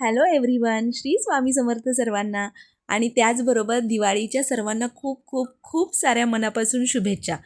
Hello everyone Shri Swami Samarth सर्वांना आणि त्याचबरोबर दिवाळीच्या सर्वांना खूप खूप खूप साऱ्या मनापासून शुभेच्छा.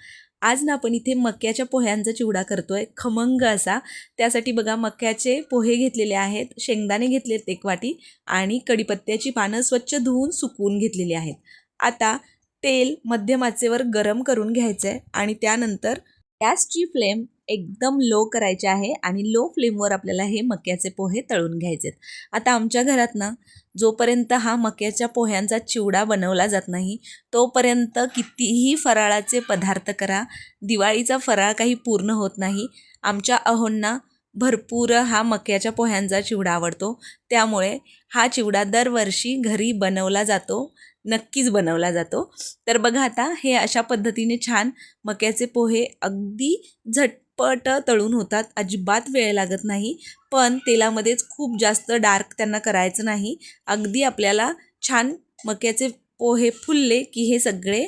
आज ना आपण इथे मक्याच्या पोह्यांचा चिवडा करतोय. खमंग असा. त्यासाठी बघा मक्याचे पोहे घेतलेले आहेत शेंगदाणे घेतलेत एक वाटी आणि कढीपत्त्याची पानं स्वच्छ धुवून सुकवून घेतलेली आहेत. आता तेल मध्यम आचेवर गरम करून घ्यायचं आहे आणि त्यानंतर गॅसची फ्लेम एकदम लो करायची आहे आणि लो फ्लेमवर आपल्याला हे मक्याचे पोहे तळून घ्यायचे आता आमच्या घरात ना जोपर्यंत हा मक्याच्या पोह्यांचा चिवडा बनवला जात नाही तोपर्यंत कितीही फराळाचे पदार्थ करा दिवाळीचा फराळ काही पूर्ण होत नाही. आमच्या अहोंना भरपूर हा मक्याच्या पोह्यांचा चिवडा आवडतो. त्यामुळे हा चिवडा दरवर्षी घरी बनवला जातो. नक्कीच बनवला जातो. तर बघा आता हे अशा पद्धतीने छान मक्याचे पोहे अगदी झटपट तळून होतात. अजिबात वेळ लागत नाही. पण तेलामध्येच खूप जास्त डार्क त्यांना करायचं नाही. अगदी आपल्याला छान मक्याचे पोहे फुलले की हे सगळे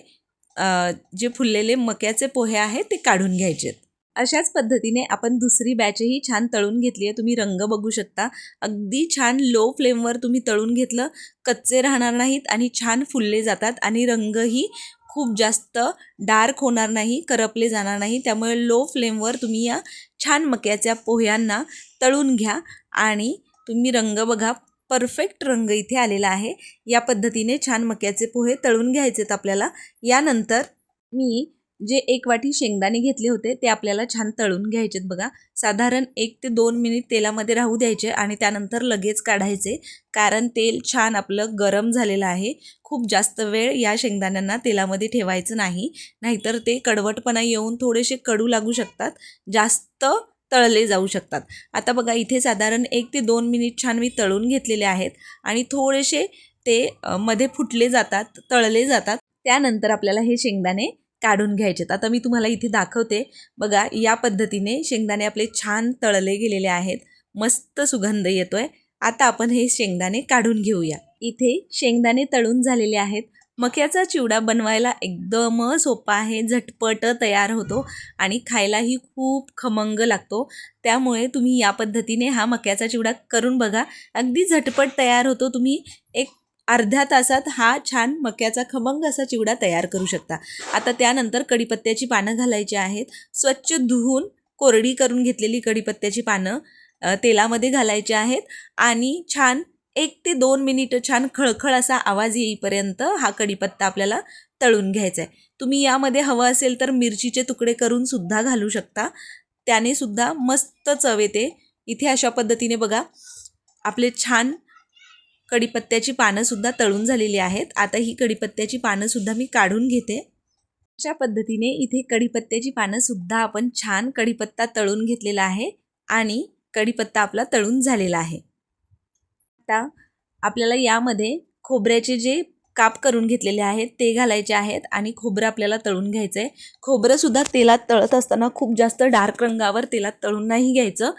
जे फुललेले मक्याचे पोहे आहेत ते काढून घ्यायचे अशाच पद्धतीने आपण दुसरी बॅचही छान तळून घेतली आहे. तुम्ही रंग बघू शकता. अगदी छान लो फ्लेमवर तुम्ही तळून घेतलं. कच्चे राहणार नाहीत आणि छान फुलले जातात आणि रंगही खूप जास्त डार्क होणार नाही करपले जाणार नाही. त्यामुळे लो फ्लेमवर तुम्ही या छान मक्याच्या पोह्यांना तळून घ्या आणि तुम्ही रंग बघा. परफेक्ट रंग इथे आलेला आहे. या पद्धतीने छान मक्याचे पोहे तळून घ्यायचेत आपल्याला. यानंतर मी जे एक वाटी शेंगदाणे घेतले होते ते आपल्याला छान तळून घ्यायचेत बघा. साधारण एक ते दोन मिनिट तेलामध्ये राहू द्यायचे आणि त्यानंतर लगेच काढायचे कारण तेल छान आपलं गरम झालेलं आहे. खूप जास्त वेळ या शेंगदाण्यांना तेलामध्ये ठेवायचं नाही नाहीतर ते कडवटपणा येऊन थोडेसे कडू लागू शकतात जास्त तळले जाऊ शकतात. आता बघा इथे साधारण एक ते दोन मिनिट छान मी तळून घेतलेले आहेत आणि थोडेसे ते मध्ये फुटले जातात तळले जातात. त्यानंतर आपल्याला हे शेंगदाणे काढून घ्यायचेत. आता मी तुम्हाला इथे दाखवते. बघा या पद्धतीने शेंगदाणे आपले छान तळले गेलेले आहेत. मस्त सुगंध येतोय. आता आपण हे शेंगदाणे काढून घेऊया. इथे शेंगदाणे तळून झालेले आहेत. मक्याचा चिवडा बनवायला एकदम सोपा आहे. झटपट तयार होतो आणि खायलाही खूप खमंग लागतो. त्यामुळे तुम्ही या पद्धतीने हा मक्याचा चिवडा करून बघा. अगदी झटपट तयार होतो. तुम्ही एक अर्ध्या तासात हा छान मक्याचा खमंग असा चिवडा तयार करू शकता. आता त्यानंतर कडीपत्त्याची पानं घालायची आहेत. स्वच्छ धुवून कोरडी करून घेतलेली कढीपत्त्याची पानं तेलामध्ये घालायची आहेत आणि छान एक ते दोन मिनिटं छान खळखळ असा आवाज येईपर्यंत हा कढीपत्ता आपल्याला तळून घ्यायचा आहे. तुम्ही यामध्ये हवं असेल तर मिरचीचे तुकडे करून सुद्धा घालू शकता. त्याने सुद्धा मस्त चव येते. इथे अशा पद्धतीने बघा आपले छान कढीपत्त्याची पानंसुद्धा तळून झालेली आहेत. आता ही कढीपत्त्याची पानंसुद्धा मी काढून घेते. अशा पद्धतीने इथे कढीपत्त्याची पानंसुद्धा आपण छान कढीपत्ता तळून घेतलेला आहे आणि कढीपत्ता आपला तळून झालेला आहे. आता आपल्याला यामध्ये खोबऱ्याचे जे काप करून घेतलेले आहेत ते घालायचे आहेत आणि खोबरं आपल्याला तळून घ्यायचं आहे खोबरंसुद्धा तेलात तळत असताना खूप जास्त डार्क रंगावर तेलात तळून नाही घ्यायचं.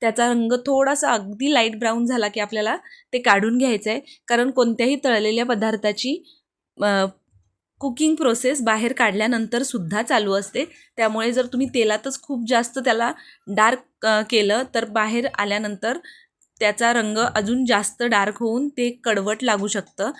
त्याचा रंग थोडासा अगदी लाइट ब्राऊन झाला की आपल्याला ते काढून घ्यायचं आहे कारण कोणत्याही तळलेल्या पदार्थाची कुकिंग प्रोसेस बाहेर काढल्यानंतर सुद्धा चालू असते. त्यामुळे जर तुम्ही तेलातच खूप जास्त त्याला डार्क केलं तर बाहेर आल्यानंतर त्याचा रंग अजून जास्त डार्क होऊन ते कडवट लागू शकतं.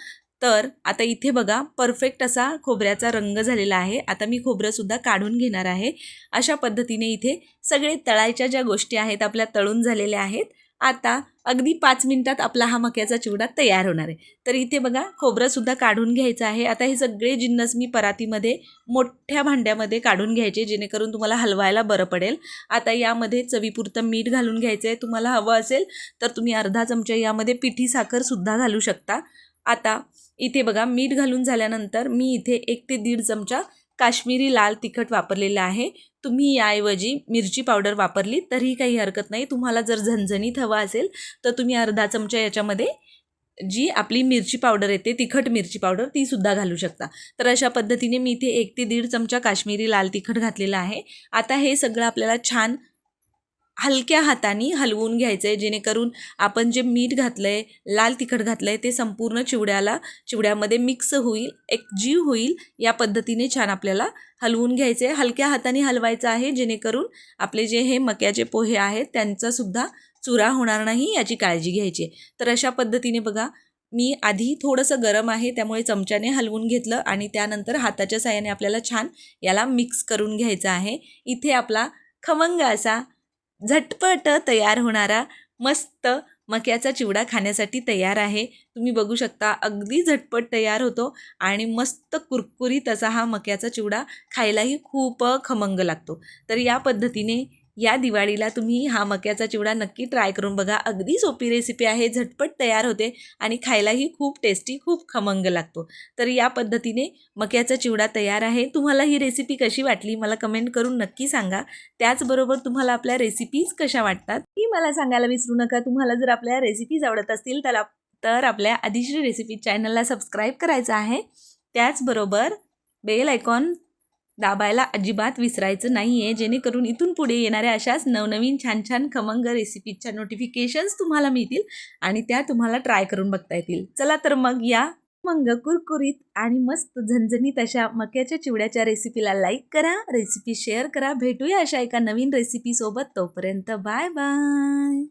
तर आता इथे बघा परफेक्ट असा खोबऱ्याचा रंग झालेला आहे. आता मी खोबरंसुद्धा काढून घेणार आहे. अशा पद्धतीने इथे सगळे तळायच्या ज्या गोष्टी आहेत आपल्या तळून झालेल्या आहेत आता अगदी पाच मिनिटात आपला हा मक्याचा चिवडा तयार होणार आहे. तर इथे बघा खोबरंसुद्धा काढून घ्यायचं आहे. आता हे सगळे जिन्नस मी परातीमध्ये मोठ्या भांड्यामध्ये काढून घ्यायचे जेणेकरून तुम्हाला हलवायला बरं पडेल. आता यामध्ये चवीपुरतं मीठ घालून घ्यायचं आहे तुम्हाला हवं असेल तर तुम्ही अर्धा चमचा यामध्ये पिठी साखरसुद्धा घालू शकता. आता इथे बघा मीठ घालून झाल्यानंतर मी इथे एक ते दीड चमचा काश्मीरी लाल तिखट वापरलेलं आहे. तुम्ही याऐवजी मिरची पावडर वापरली तरीही काही हरकत नाही. तुम्हाला जर झणझणीत हवा असेल तर तुम्ही अर्धा चमचा याच्यामध्ये जी आपली मिरची पावडर येते तिखट मिरची पावडर ती सुद्धा घालू शकता. तर अशा पद्धतीने मी इथे एक ते दीड चमचा काश्मीरी लाल तिखट घातलेलं आहे. आता हे सगळं आपल्याला छान हलक्या हाताने हलवून घ्यायचं आहे जेणेकरून आपण जे मीठ घातलं आहे लाल तिखट घातलं आहे ते संपूर्ण चिवड्याला चिवड्यामध्ये मिक्स होईल एक जीव होईल या पद्धतीने छान आपल्याला हलवून घ्यायचे आहे हलक्या हाताने हलवायचं आहे जेणेकरून आपले जे हे मक्याचे पोहे आहेत त्यांचासुद्धा चुरा होणार नाही याची काळजी घ्यायची आहे. तर अशा पद्धतीने बघा मी आधी थोडंसं गरम आहे त्यामुळे चमच्याने हलवून घेतलं आणि त्यानंतर हाताच्या साह्याने आपल्याला छान याला मिक्स करून घ्यायचं आहे इथे आपला खमंग असा झटपट तयार होणारा मस्त मक्याचा चिवडा खाण्यासाठी तयार आहे. तुम्ही बघू शकता अगदी झटपट तयार होतो आणि मस्त कुरकुरीत असा हा मक्याचा चिवडा खायलाही खूप खमंग लागतो. तर या पद्धतीने या दिवाळीला तुम्ही हा मक्याचा चिवडा नक्की ट्राय करून बघा. अगदी सोपी रेसिपी आहे झटपट तयार होते आणि खायलाही खूप टेस्टी खूप खमंग लागतो. तर या पद्धतीने मक्याचा चिवडा तयार आहे. तुम्हाला ही रेसिपी कशी वाटली मला कमेंट करून नक्की सांगा. त्याचबरोबर तुम्हाला आपल्या रेसिपीज कशा वाटतात ही मला सांगायला विसरू नका. तुम्हाला जर आपल्या रेसिपीज आवडत असतील तर तर आपल्या आदिश्री रेसिपी चॅनलला सबस्क्राईब करायचं आहे. त्याचबरोबर बेल आयकॉन दाबायला अजिबात विसरायचं नाही आहे जेणेकरून इथून पुढे येणाऱ्या अशाच नवनवीन छान छान खमंग रेसिपीच्या नोटिफिकेशन्स तुम्हाला मिळतील आणि त्या तुम्हाला ट्राय करून बघता येतील. चला तर मग या मग कुरकुरीत आणि मस्त झणझणीत अशा मक्याच्या चिवड्याच्या रेसिपीला लाईक करा रेसिपी शेअर करा. भेटूया अशा एका नवीन रेसिपीसोबत तोपर्यंत बाय बाय